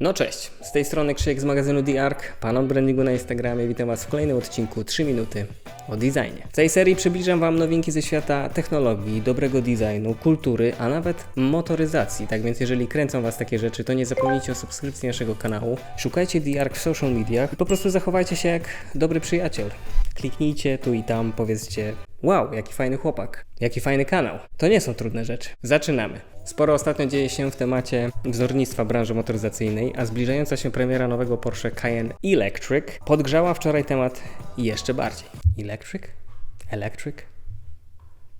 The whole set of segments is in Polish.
No cześć, z tej strony Krzysiek z magazynu The Ark, pan od brandingu na Instagramie. Witam Was w kolejnym odcinku 3 minuty o designie. W tej serii przybliżam Wam nowinki ze świata technologii, dobrego designu, kultury, a nawet motoryzacji. Tak więc jeżeli kręcą Was takie rzeczy, to nie zapomnijcie o subskrypcji naszego kanału. Szukajcie The Ark w social mediach i po prostu zachowajcie się jak dobry przyjaciel. Kliknijcie tu i tam, powiedzcie Wow, jaki fajny chłopak, jaki fajny kanał. To nie są trudne rzeczy. Zaczynamy. Sporo ostatnio dzieje się w temacie wzornictwa branży motoryzacyjnej, a zbliżająca się premiera nowego Porsche Cayenne Electric podgrzała wczoraj temat jeszcze bardziej. Electric? Electric?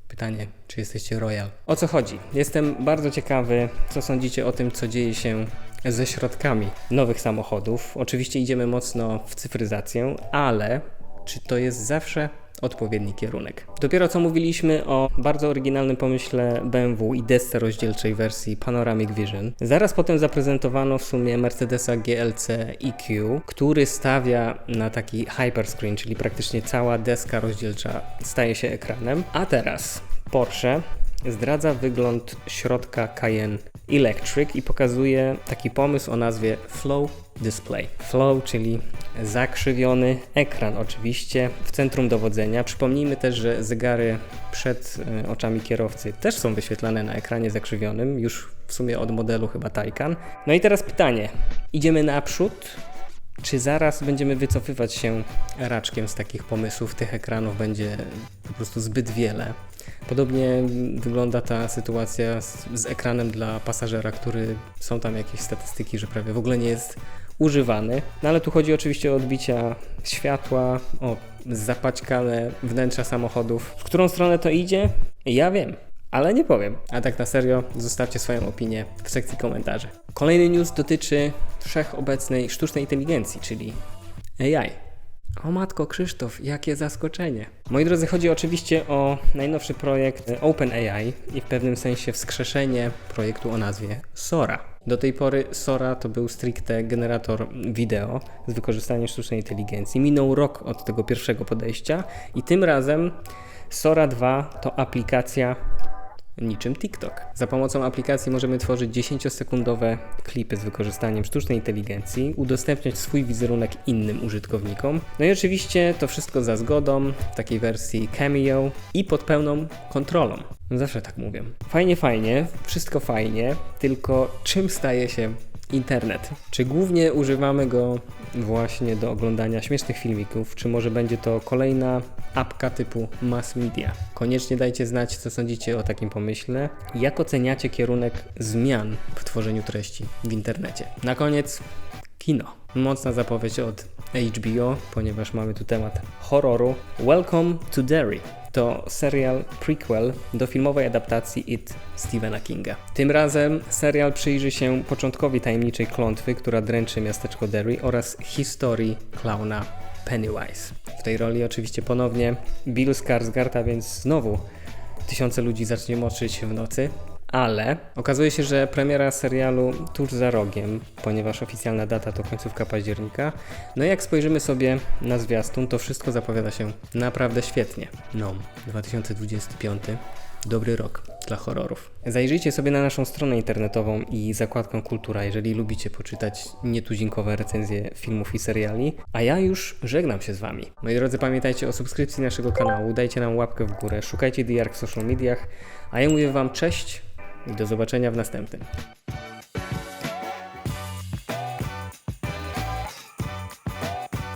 Pytanie, czy jesteście Royal? O co chodzi? Jestem bardzo ciekawy, co sądzicie o tym, co dzieje się ze środkami nowych samochodów. Oczywiście idziemy mocno w cyfryzację, ale czy to jest zawsze odpowiedni kierunek. Dopiero co mówiliśmy o bardzo oryginalnym pomyśle BMW i desce rozdzielczej wersji Panoramic Vision. Zaraz potem zaprezentowano w sumie Mercedesa GLC EQ, który stawia na taki hyperscreen, czyli praktycznie cała deska rozdzielcza staje się ekranem. A teraz Porsche zdradza wygląd środka Cayenne Electric i pokazuje taki pomysł o nazwie Flow Display. Flow, czyli zakrzywiony ekran oczywiście w centrum dowodzenia. Przypomnijmy też, że zegary przed e, oczami kierowcy też są wyświetlane na ekranie zakrzywionym, już w sumie od modelu chyba Taycan. No i teraz pytanie, idziemy naprzód czy zaraz będziemy wycofywać się raczkiem z takich pomysłów? Tych ekranów będzie po prostu zbyt wiele. Podobnie wygląda ta sytuacja z, z, ekranem dla pasażera, który są tam jakieś statystyki, że prawie w ogóle nie jest używany. No ale tu chodzi oczywiście o odbicia światła, o zapaćkane wnętrza samochodów. W którą stronę to idzie? Ja wiem ale nie powiem. A tak na serio, zostawcie swoją opinię w sekcji komentarzy. Kolejny news dotyczy wszechobecnej sztucznej inteligencji, czyli AI. O matko Krzysztof, jakie zaskoczenie. Moi drodzy, chodzi oczywiście o najnowszy projekt OpenAI i w pewnym sensie wskrzeszenie projektu o nazwie Sora. Do tej pory Sora to był stricte generator wideo z wykorzystaniem sztucznej inteligencji. Minął rok od tego pierwszego podejścia i tym razem Sora 2 to aplikacja niczym TikTok. Za pomocą aplikacji możemy tworzyć 10-sekundowe klipy z wykorzystaniem sztucznej inteligencji, udostępniać swój wizerunek innym użytkownikom. No i oczywiście to wszystko za zgodą, w takiej wersji Cameo i pod pełną kontrolą. Zawsze tak mówię. Fajnie, fajnie, wszystko fajnie, tylko czym staje się internet. Czy głównie używamy go właśnie do oglądania śmiesznych filmików, czy może będzie to kolejna apka typu mass media? Koniecznie dajcie znać, co sądzicie o takim pomyśle jak oceniacie kierunek zmian w tworzeniu treści w internecie. Na koniec kino. Mocna zapowiedź od HBO, ponieważ mamy tu temat horroru. Welcome to Derry to serial prequel do filmowej adaptacji It Stephena Kinga. Tym razem serial przyjrzy się początkowi tajemniczej klątwy, która dręczy miasteczko Derry oraz historii klauna Pennywise. W tej roli oczywiście ponownie Bill Skarsgård, a więc znowu tysiące ludzi zacznie moczyć w nocy ale okazuje się, że premiera serialu tuż za rogiem, ponieważ oficjalna data to końcówka października. No i jak spojrzymy sobie na zwiastun, to wszystko zapowiada się naprawdę świetnie. No, 2025 dobry rok dla horrorów. Zajrzyjcie sobie na naszą stronę internetową i zakładkę Kultura, jeżeli lubicie poczytać nietuzinkowe recenzje filmów i seriali. A ja już żegnam się z Wami. Moi drodzy, pamiętajcie o subskrypcji naszego kanału, dajcie nam łapkę w górę, szukajcie The Ark w social mediach, a ja mówię Wam cześć do zobaczenia w następnym.